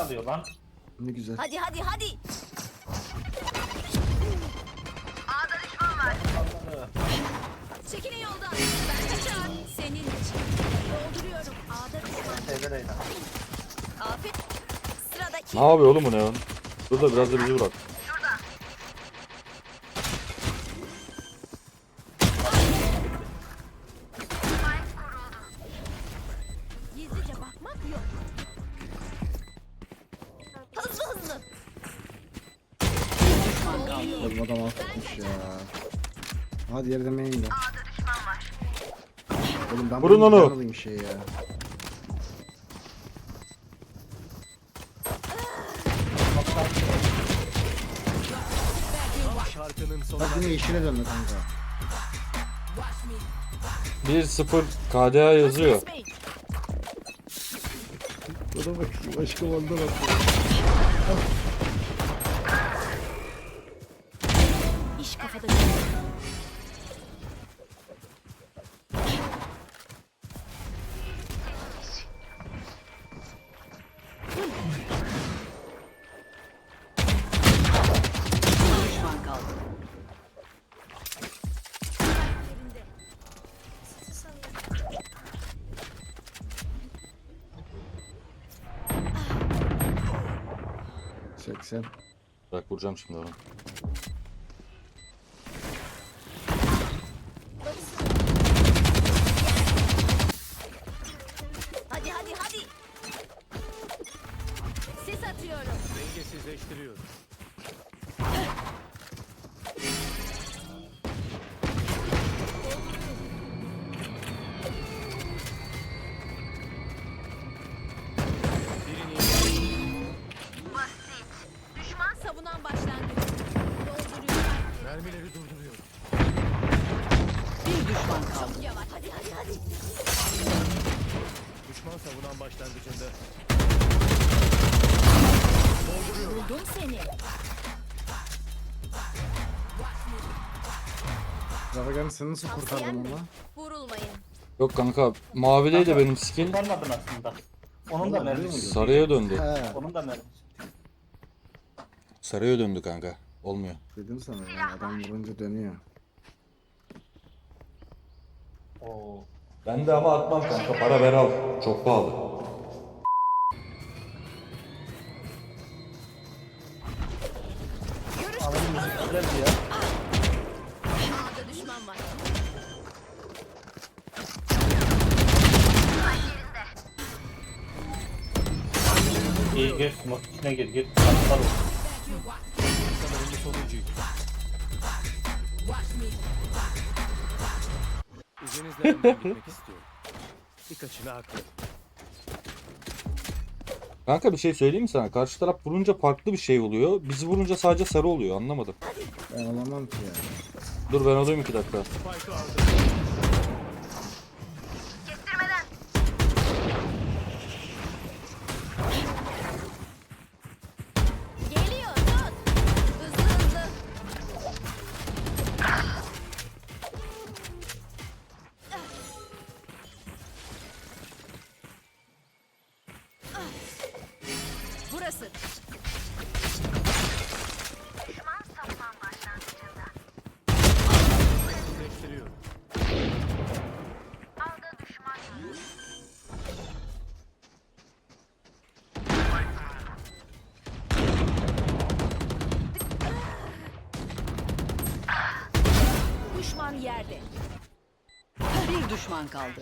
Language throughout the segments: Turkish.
Çalıyor lan. Ne güzel. Hadi hadi hadi. Çekilin yoldan. Ben kaçar. Senin için. Dolduruyorum. A'da düşman. Afet. Sıradaki. Ne yapıyor oğlum bu ne lan? Dur da biraz da bizi bırak. Oğlum adam affetmiş ya. Hadi yere demeyin de. Oğlum ben Vurun bunu onu. anladığım şey ya. Bak yine yeşile döndü kanka. 1-0 KDA yazıyor. Da bak başka banda bak. Seksen. Bırak vuracağım şimdi onu. Zavagan sen nasıl kurtardın onu? Vurulmayın. Yok kanka mavideydi benim skill. Kurtarmadın aslında. Onun da mermisi. mi? Sarıya döndü. He. Onun da mermisi. Sarıya döndü kanka. Olmuyor. Dedim sana ya adam vurunca dönüyor. Oo. Ben de ama atmam kanka. Para ver al. Çok pahalı. Ananın müzik güzeldi ya. Düşman var. İyi gir smoke içine gir gir. Atlar ol. İzninizle gitmek istiyorum. Haklı. Kanka bir şey söyleyeyim mi sana? Karşı taraf vurunca farklı bir şey oluyor. Bizi vurunca sadece sarı oluyor. Anlamadım. Ben alamam ki ya. Dur ben alayım iki dakika. Düşman kaldı.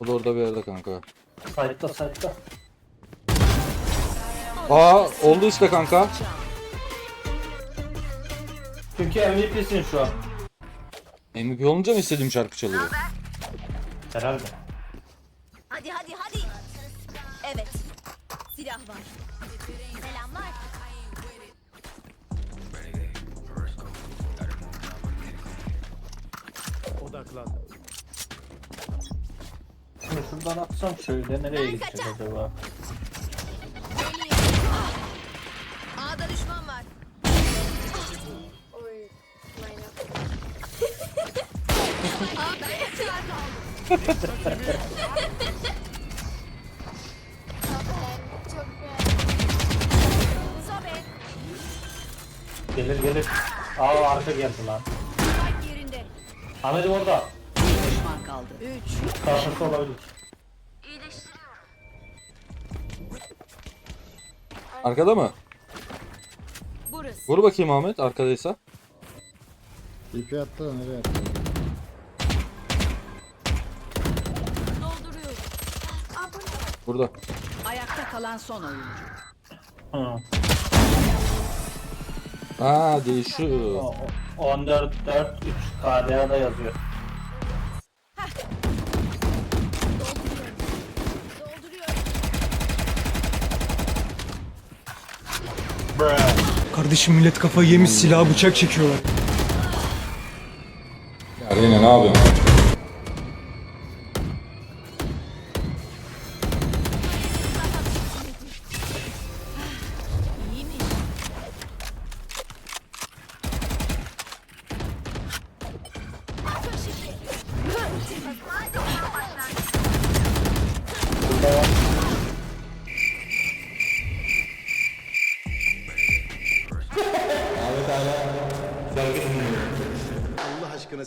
O da orada bir yerde kanka. Sayıkta sayıkta. Aa oldu işte kanka. Çünkü MVP'sin şu an. MVP olunca mı istediğim şarkı çalıyor? Herhalde. lazım. Şimdi şuradan atsam şöyle nereye gidecek acaba? A'da düşman var. Oy. A'da yeter Gelir gelir. Aa arka geldi lan. Ahmet'im orada. Bir düşman kaldı. Üç. Karşısı olabilir. Arkada mı? Burası. Vur bakayım Ahmet arkadaysa. İpi attı da nereye attı? Dolduruyorum. Burada. Ayakta kalan son oyuncu. Ha değişiyor. O- o- 14 4 3 KDA'da yazıyor. Kardeşim millet kafayı yemiş silah bıçak çekiyorlar. Ya Reyna ne yapıyorsun?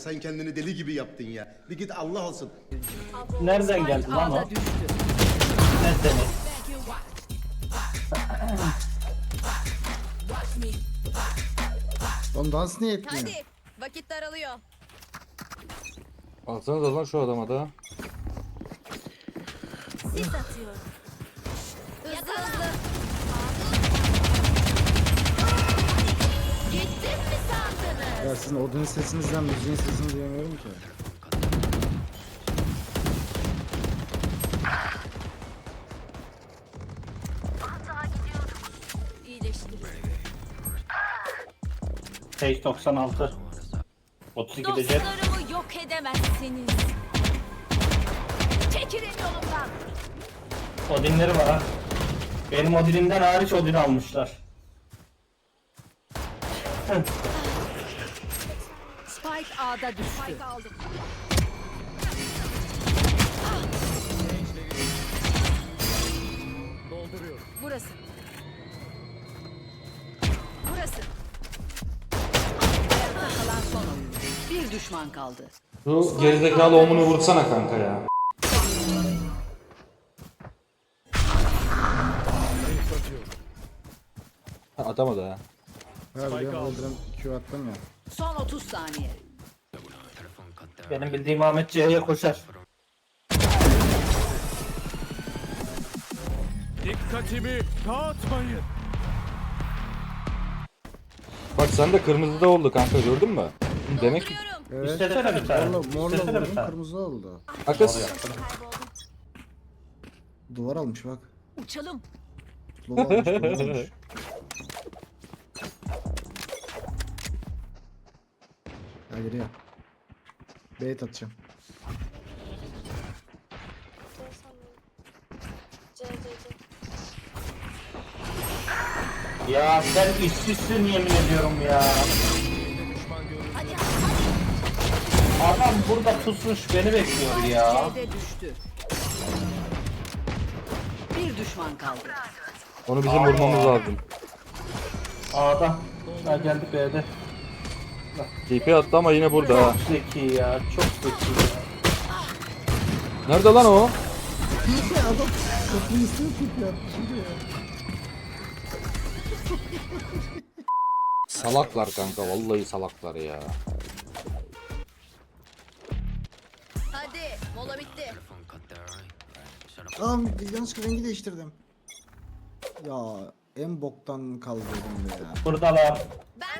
Sen kendini deli gibi yaptın ya. Bir git Allah olsun. Nereden geldi lan o? Ne seni? Oğlum dans niye etmiyor? Hadi. Vakit daralıyor. Alsanız lan şu adama da. Sis atıyorum. Hızlı hızlı. Ya sizin odun sesinizden müziğin sesini duyamıyorum ki. Sage 96. 32 de jet. Dostlarımı yok edemezsiniz. Çekilin yolumdan. Odinleri var ha. Benim Odin'imden hariç Odin almışlar. Spike A'da düştü. Spike aldım. Dolduruyorum. Burası. Burası. Ayakta kalan son oyuncu. Bir düşman kaldı. Şu gerizekalı omunu vursana kanka ya. Ha, atamadı ha. Ha biliyorum öldürüm Q attım ya. Son 30 saniye. Benim bildiğim Ahmet C'ye koşar. Dikkatimi dağıtmayın. Bak sen de kırmızıda oldu kanka gördün mü? Demek ki. Evet. İstesene bir tane. Morla, morla İstesene bir vurdum tane. kırmızı oldu. Akas. Duvar almış bak. Uçalım. Duvar almış duvar almış. Gel geri gel. Bait atacağım. Ya sen işsizsin yemin ediyorum ya. Hadi Adam burada pusmuş beni bekliyor ya. C'de düştü. Bir düşman kaldı. onu bizim vurmamız lazım. A'da. Ha geldik B'de. TP attı ama yine burada ha. Çok zeki ya. Çok zeki ya. Nerede lan o? Kapıyı üstüne tut yapmış ya. Salaklar kanka vallahi salaklar ya. hadi. Mola bitti. Aa yanlışlıkla rengi değiştirdim. Ya en boktan kaldırdım be ya. Buradalar. Ben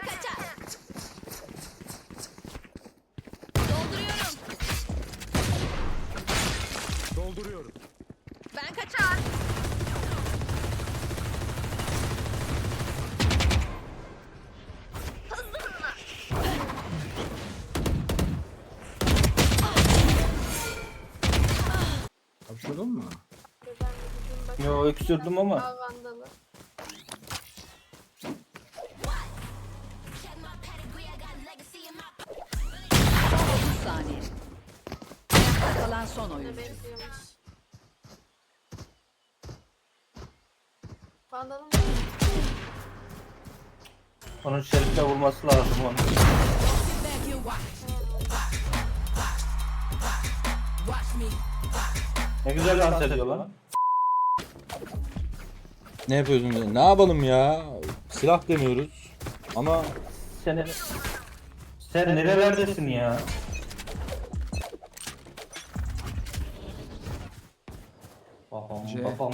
Dolduruyorum. Ben kaçar. Hapşırdın mı? Yo öksürdüm ama. Son 30 saniye. Ayakta kalan son oyuncu. Onun şerifle vurması lazım onu. Ne güzel dans ediyor lan. Ne yapıyorsun? Ne yapalım ya? Silah demiyoruz. Ama Sen, sen nerelerdesin ya? Babam C. babam.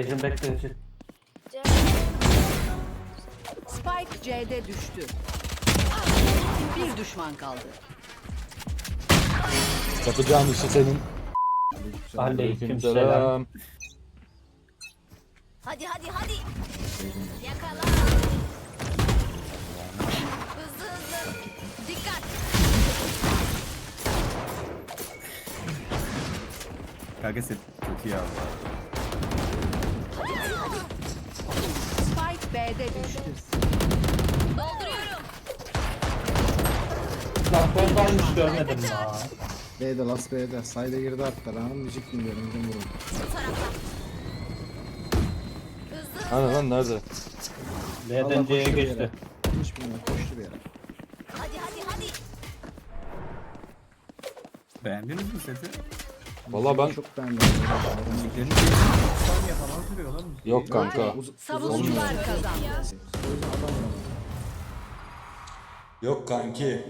Ecim bekle Ecim. Spike C'de düştü. Bir düşman kaldı. yapacağın işi senin. Aleyküm selam. Aleykümselam. Hadi hadi hadi. Yakala. Hızlı hızlı. Dikkat. Kanka sen çok iyi aldı. B'de düştü. Dolduruyorum. Lan hiç görmedim ya. B'de Las B'de. Sayda girdi hatta. Ben onu müzik dinliyorum. Gidin vurun. Bu. Hızlı. Hani lan nerede? B'den C'ye koştu bir geçti. yere. Hiç bilmiyorum. Koştu bir yere. Hadi hadi hadi. Beğendiniz mi seti? Valla ben Çok beğendim. Müziklerini saniye falan sürüyor lan. yok kanka. Savunucular kazandı. Yok kanki.